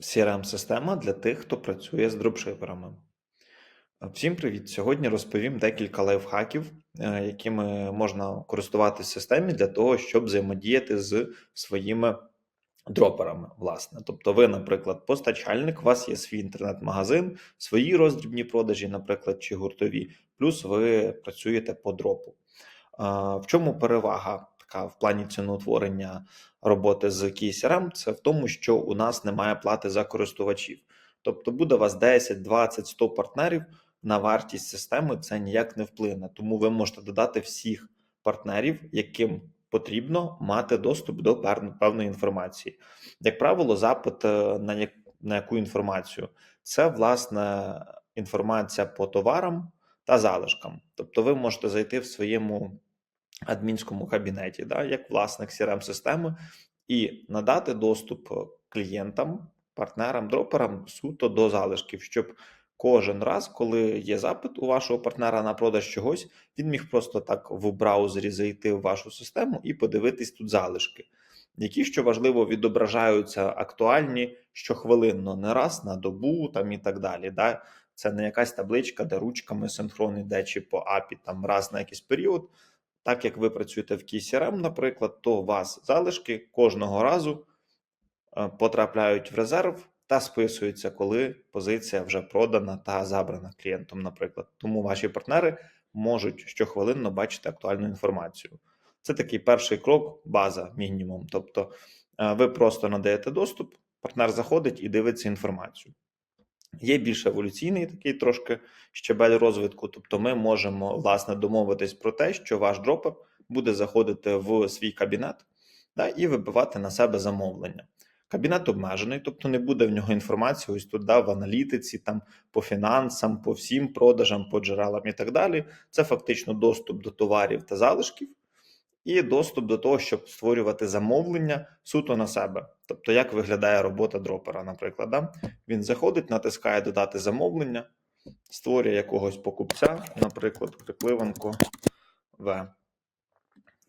CRM-система для тих, хто працює з дропшиперами. Всім привіт! Сьогодні розповім декілька лайфхаків, е, якими можна користуватися системі для того, щоб взаємодіяти з своїми дроперами. Власне, тобто, ви, наприклад, постачальник, у вас є свій інтернет-магазин, свої роздрібні продажі, наприклад, чи гуртові, плюс ви працюєте по дропу. В чому перевага така в плані ціноутворення роботи з KeyCRM? Це в тому, що у нас немає плати за користувачів. Тобто буде у вас 10, 20, 100 партнерів на вартість системи, це ніяк не вплине. Тому ви можете додати всіх партнерів, яким потрібно мати доступ до певної інформації. Як правило, запит е, на, як, на яку інформацію? Це власне інформація по товарам та залишкам. Тобто, ви можете зайти в своєму адмінському кабінеті, да, як власник crm системи і надати доступ клієнтам, партнерам, дроперам суто до залишків, щоб кожен раз, коли є запит у вашого партнера на продаж чогось, він міг просто так в браузері зайти в вашу систему і подивитись тут залишки, які що важливо відображаються актуальні щохвилинно, не раз на добу там і так далі. Да? Це не якась табличка, де ручками синхрон іде чи по API там раз на якийсь період. Так як ви працюєте в KeyCRM, наприклад, то у вас залишки кожного разу е, потрапляють в резерв та списуються, коли позиція вже продана та забрана клієнтом, наприклад. Тому ваші партнери можуть щохвилинно бачити актуальну інформацію. Це такий перший крок, база мінімум. Тобто е, ви просто надаєте доступ, партнер заходить і дивиться інформацію. Є більш еволюційний такий трошки щебель розвитку. Тобто, ми можемо власне домовитись про те, що ваш дропер буде заходити в свій кабінет да, і вибивати на себе замовлення. Кабінет обмежений, тобто не буде в нього інформації ось тут в аналітиці, там по фінансам, по всім продажам, по джерелам і так далі. Це фактично доступ до товарів та залишків, і доступ до того, щоб створювати замовлення суто на себе. Тобто, як виглядає робота дропера, наприклад, да? він заходить, натискає додати замовлення, створює якогось покупця, наприклад, Крикливенко В.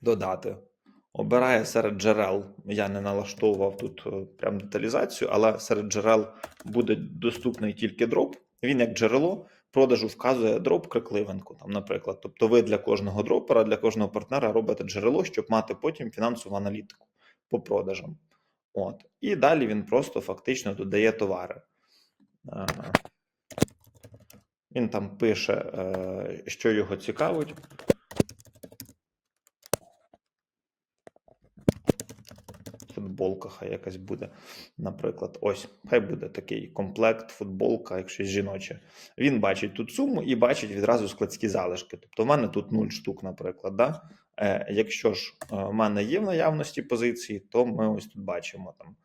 Додати. Обирає серед джерел. Я не налаштовував тут е, прям деталізацію, але серед джерел буде доступний тільки дроп. Він як джерело продажу вказує дроп крикливенку, там, наприклад. Тобто, ви для кожного дропера, для кожного партнера робите джерело, щоб мати потім фінансову аналітику по продажам. От. І далі він просто фактично додає товари. Е, Він там пише, е, що його цікавить. Футболка хай якась буде. Наприклад, ось, хай буде такий комплект, футболка, якщо жіноче. Він бачить тут суму і бачить відразу складські залишки. Тобто, в мене тут 0 штук, наприклад. Да? Е, якщо ж е, в мене є в наявності позиції, то ми ось тут бачимо, там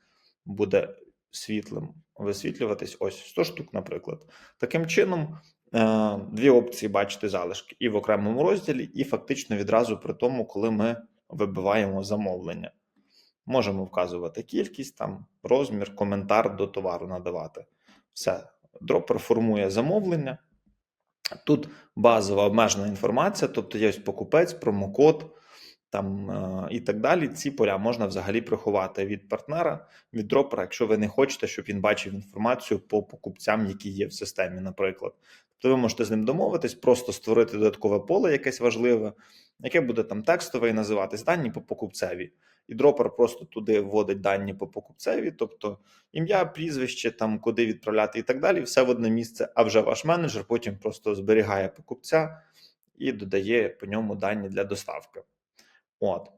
буде світлим висвітлюватись ось 100 штук, наприклад. Таким чином, е, дві опції бачити залишки і в окремому розділі, і фактично відразу при тому, коли ми вибиваємо замовлення. Можемо вказувати кількість, там, розмір, коментар до товару надавати. Все. Дропер формує замовлення. Тут базова обмежена інформація, тобто є ось покупець, промокод там, е, і так далі. Ці поля можна взагалі приховати від партнера, від дропера, якщо ви не хочете, щоб він бачив інформацію по покупцям, які є в системі, наприклад. Тобто ви можете з ним домовитись, просто створити додаткове поле, якесь важливе, яке буде там текстове і називатись дані по покупцеві. І дропер просто туди вводить дані по покупцеві, тобто ім'я, прізвище, там куди відправляти і так далі, все в одне місце. А вже ваш менеджер потім просто зберігає покупця і додає по ньому дані для доставки. От.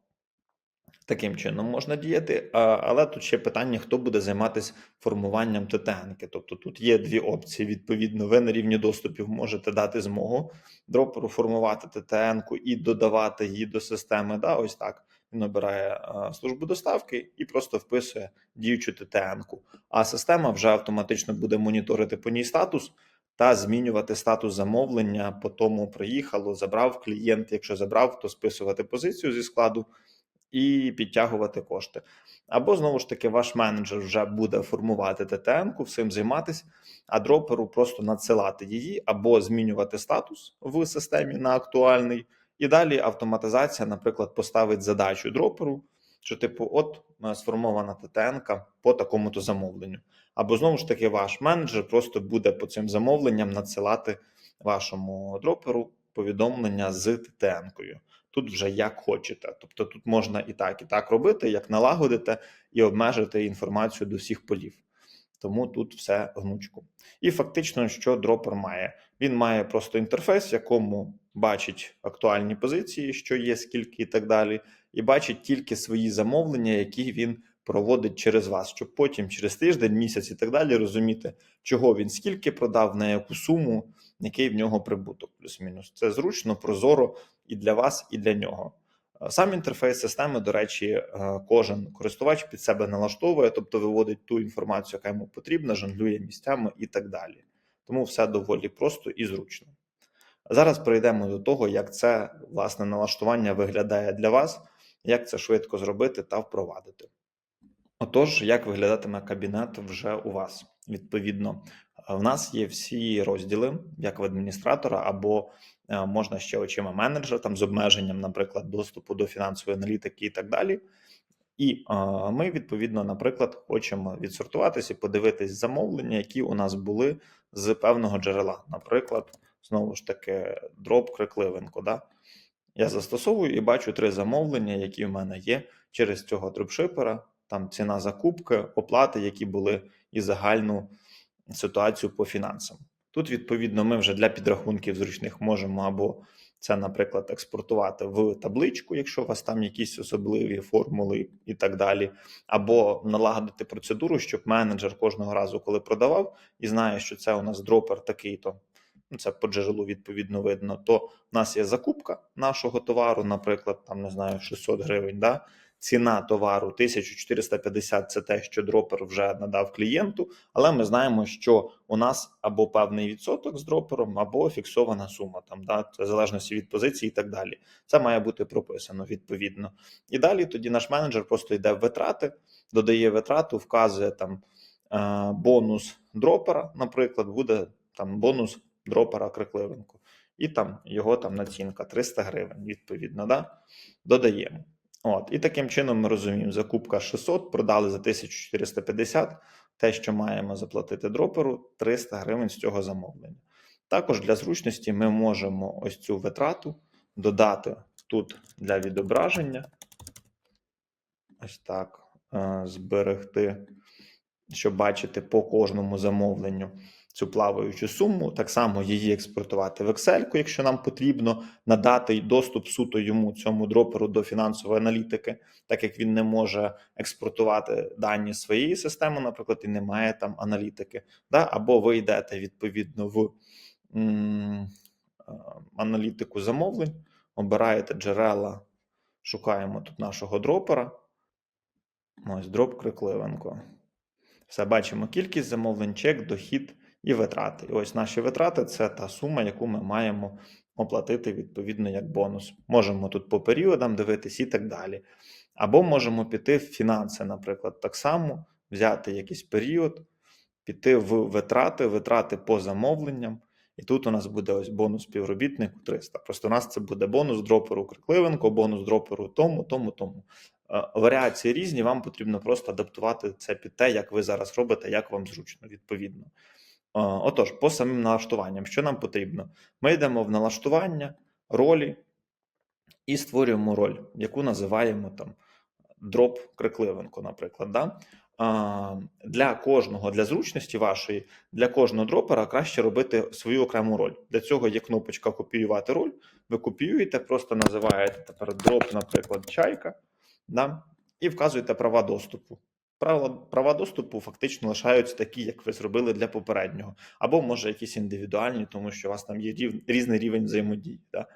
Таким чином можна діяти, але тут ще питання, хто буде займатися формуванням ТТН. Тобто тут є дві опції. Відповідно, ви на рівні доступів можете дати змогу дроперу формувати ТТН і додавати її до системи. Да, Ось так. Він обирає службу доставки і просто вписує діючу ТТН. А система вже автоматично буде моніторити по ній статус та змінювати статус замовлення. По тому приїхало, забрав клієнт. Якщо забрав, то списувати позицію зі складу і підтягувати кошти. Або знову ж таки, ваш менеджер вже буде формувати ТТН-ку, всім займатися, а дроперу просто надсилати її, або змінювати статус в системі на актуальний. І далі автоматизація, наприклад, поставить задачу дроперу, що, типу, от сформована ТТН по такому-то замовленню. або знову ж таки ваш менеджер просто буде по цим замовленням надсилати вашому дроперу повідомлення з ТТН-кою. Тут вже як хочете. Тобто тут можна і так, і так робити, як налагодите і обмежити інформацію до всіх полів. Тому тут все гнучко. І фактично, що дропер має? Він має просто інтерфейс, в якому бачить актуальні позиції, що є, скільки і так далі, і бачить тільки свої замовлення, які він проводить через вас, щоб потім через тиждень, місяць і так далі розуміти, чого він скільки продав, на яку суму, який в нього прибуток, плюс-мінус. Це зручно, прозоро і для вас, і для нього. Е, Сам інтерфейс системи, до речі, е, кожен користувач під себе налаштовує, тобто виводить ту інформацію, яка йому потрібна, жонглює місцями і так далі. Тому все доволі просто і зручно. Зараз перейдемо до того, як це власне налаштування виглядає для вас, як це швидко зробити та впровадити. Отож, як виглядатиме кабінет вже у вас? Відповідно, в нас є всі розділи, як в адміністратора, або е, можна ще очима менеджера, там з обмеженням, наприклад, доступу до фінансової аналітики і так далі. І е, ми, відповідно, наприклад, хочемо відсортуватися і подивитись замовлення, які у нас були з певного джерела. Наприклад, знову ж таки, дроп крикливенко. Да? Я застосовую і бачу три замовлення, які в мене є через цього дропшипера. Там ціна закупки, оплати, які були, і загальну ситуацію по фінансам. Тут, відповідно, ми вже для підрахунків зручних можемо або це, наприклад, експортувати в табличку, якщо у вас там якісь особливі формули і так далі, або налагодити процедуру, щоб менеджер кожного разу, коли продавав, і знає, що це у нас дропер такий-то. Це по джерелу відповідно видно. То в нас є закупка нашого товару, наприклад, там не знаю, 600 гривень. Да? Ціна товару 1450 це те, що дропер вже надав клієнту, але ми знаємо, що у нас або певний відсоток з дропером, або фіксована сума, там да, в залежності від позиції і так далі. Це має бути прописано відповідно. І далі тоді наш менеджер просто йде в витрати, додає витрату, вказує там е, бонус дропера, наприклад, буде там бонус дропера крикливенко. І там його там націнка 300 гривень, відповідно, да? додаємо. От, і таким чином ми розуміємо, закупка 600, продали за 1450, те, що маємо заплатити дроперу, 300 гривень з цього замовлення. Також для зручності ми можемо ось цю витрату додати тут для відображення. Ось так, е, зберегти, щоб бачити по кожному замовленню цю плаваючу суму, так само її експортувати в Excel, якщо нам потрібно надати доступ суто йому цьому дроперу до фінансової аналітики, так як він не може експортувати дані своєї системи, наприклад, і не має там аналітики. Да? Або ви йдете відповідно в м, е, аналітику замовлень, обираєте джерела, шукаємо тут нашого дропера. Ось дроп Крикливенко. Все бачимо кількість замовлень, чек, дохід і витрати. І ось наші витрати це та сума, яку ми маємо оплатити відповідно як бонус. Можемо тут по періодам дивитись і так далі. Або можемо піти в фінанси, наприклад, так само взяти якийсь період, піти в витрати, витрати по замовленням. І тут у нас буде ось бонус співробітнику 300. Просто у нас це буде бонус дроперу Крикливенко, бонус дроперу тому, тому, тому. Е, Варіації різні, вам потрібно просто адаптувати це під те, як ви зараз робите, як вам зручно, відповідно. Отож, по самим налаштуванням, що нам потрібно? Ми йдемо в налаштування, ролі і створюємо роль, яку називаємо там дроп Крикливенко, наприклад. Да? Для кожного, для зручності вашої, для кожного дропера краще робити свою окрему роль. Для цього є кнопочка копіювати роль. Ви копіюєте, просто називаєте тепер дроп, наприклад, чайка, да? і вказуєте права доступу. Права, права доступу фактично лишаються такі, як ви зробили для попереднього, або може якісь індивідуальні, тому що у вас там є рів, різний рівень взаємодії. Да?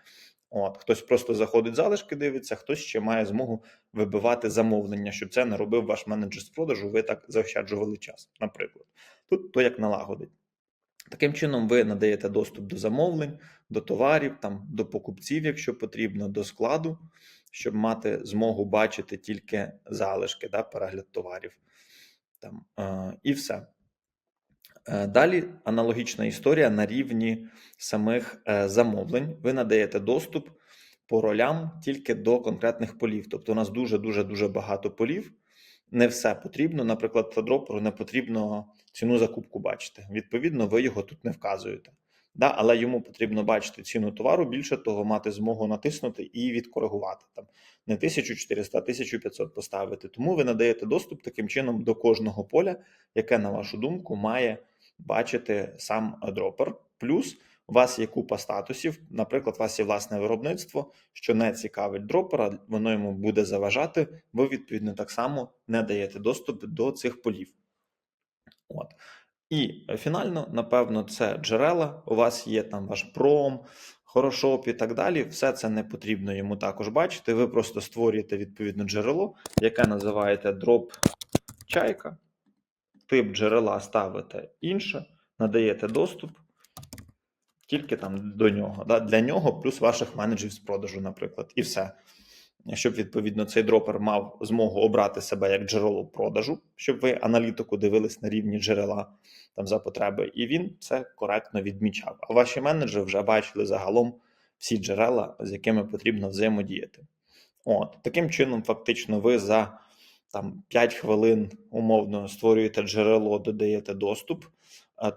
От, хтось просто заходить залишки, дивиться, хтось ще має змогу вибивати замовлення, щоб це не робив ваш менеджер з продажу, ви так заощаджували час, наприклад. Тут то як налагодить. Таким чином, ви надаєте доступ до замовлень, до товарів, там, до покупців, якщо потрібно, до складу, щоб мати змогу бачити тільки залишки, да, перегляд товарів. Там, е, І все. Е, Далі аналогічна історія на рівні самих е, замовлень. Ви надаєте доступ по ролям тільки до конкретних полів. Тобто, у нас дуже дуже дуже багато полів, не все потрібно. Наприклад, флодроперу не потрібно ціну закупку бачити. Відповідно, ви його тут не вказуєте. Да, але йому потрібно бачити ціну товару, більше того, мати змогу натиснути і відкоригувати там не 1400, а 1500 поставити. Тому ви надаєте доступ таким чином до кожного поля, яке, на вашу думку, має бачити сам дропер. Плюс у вас є купа статусів. Наприклад, у вас є власне виробництво, що не цікавить дропера, воно йому буде заважати. Ви відповідно так само не даєте доступ до цих полів. От. І фінально, напевно, це джерела. У вас є там ваш пром, хорошоп і так далі. Все це не потрібно йому також бачити. Ви просто створюєте відповідне джерело, яке називаєте дроп чайка. Тип джерела ставите інше, надаєте доступ тільки там до нього. Да? Для нього, плюс ваших менеджерів з продажу, наприклад, і все. Щоб відповідно цей дропер мав змогу обрати себе як джерело продажу, щоб ви аналітику дивились на рівні джерела там за потреби, і він це коректно відмічав. А ваші менеджери вже бачили загалом всі джерела, з якими потрібно взаємодіяти. От таким чином, фактично, ви за там 5 хвилин умовно створюєте джерело, додаєте доступ.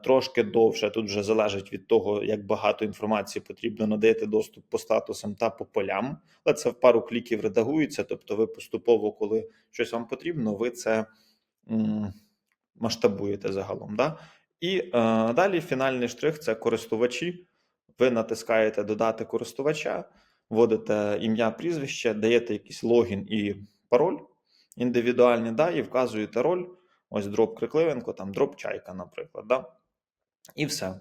Трошки довше тут вже залежить від того, як багато інформації потрібно надаєте доступ по статусам та по полям. Але це в пару кліків редагується. Тобто, ви поступово, коли щось вам потрібно, ви це масштабуєте загалом. Да? І е, далі фінальний штрих це користувачі. Ви натискаєте додати користувача, вводите ім'я, прізвище, даєте якийсь логін і пароль індивідуальний, да, і вказуєте роль. Ось дроп Крикливенко, там дроп чайка, наприклад. Да? І все.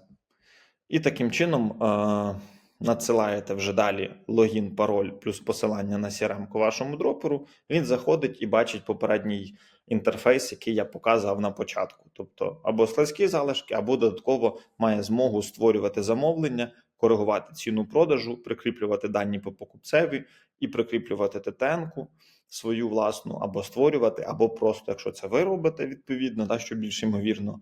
І таким чином е- надсилаєте вже далі логін, пароль плюс посилання на crm вашому дроперу. Він заходить і бачить попередній інтерфейс, який я показав на початку. Тобто або складські залишки, або додатково має змогу створювати замовлення, коригувати ціну продажу, прикріплювати дані по покупцеві і прикріплювати ТТН-ку свою власну, або створювати, або просто, якщо це ви робите відповідно, да, що більш ймовірно,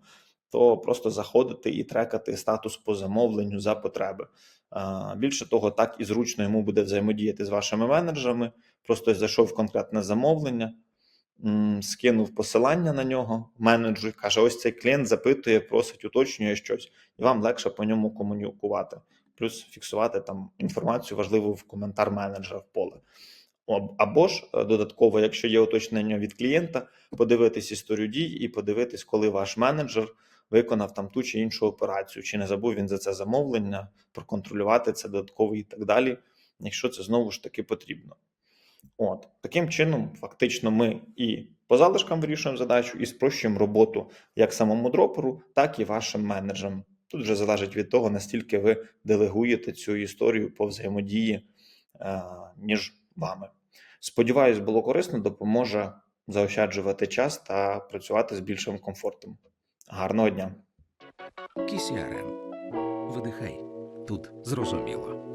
то просто заходити і трекати статус по замовленню за потреби. Більше того, так і зручно йому буде взаємодіяти з вашими менеджерами. Просто зайшов в конкретне замовлення, скинув посилання на нього, менеджер каже: ось цей клієнт запитує, просить, уточнює щось, і вам легше по ньому комунікувати. Плюс фіксувати там інформацію важливу в коментар менеджера в поле. Або ж е, додатково, якщо є уточнення від клієнта, подивитись історію дій і подивитись, коли ваш менеджер виконав там ту чи іншу операцію, чи не забув він за це замовлення, проконтролювати це додатково і так далі, якщо це знову ж таки потрібно. От таким чином, фактично, ми і по залишкам вирішуємо задачу, і спрощуємо роботу як самому дроперу, так і вашим менеджерам. Тут вже залежить від того, наскільки ви делегуєте цю історію по взаємодії е, між вами. Сподіваюсь, було корисно, допоможе заощаджувати час та працювати з більшим комфортом. Гарного дня! KCRM. Видихай. Тут зрозуміло.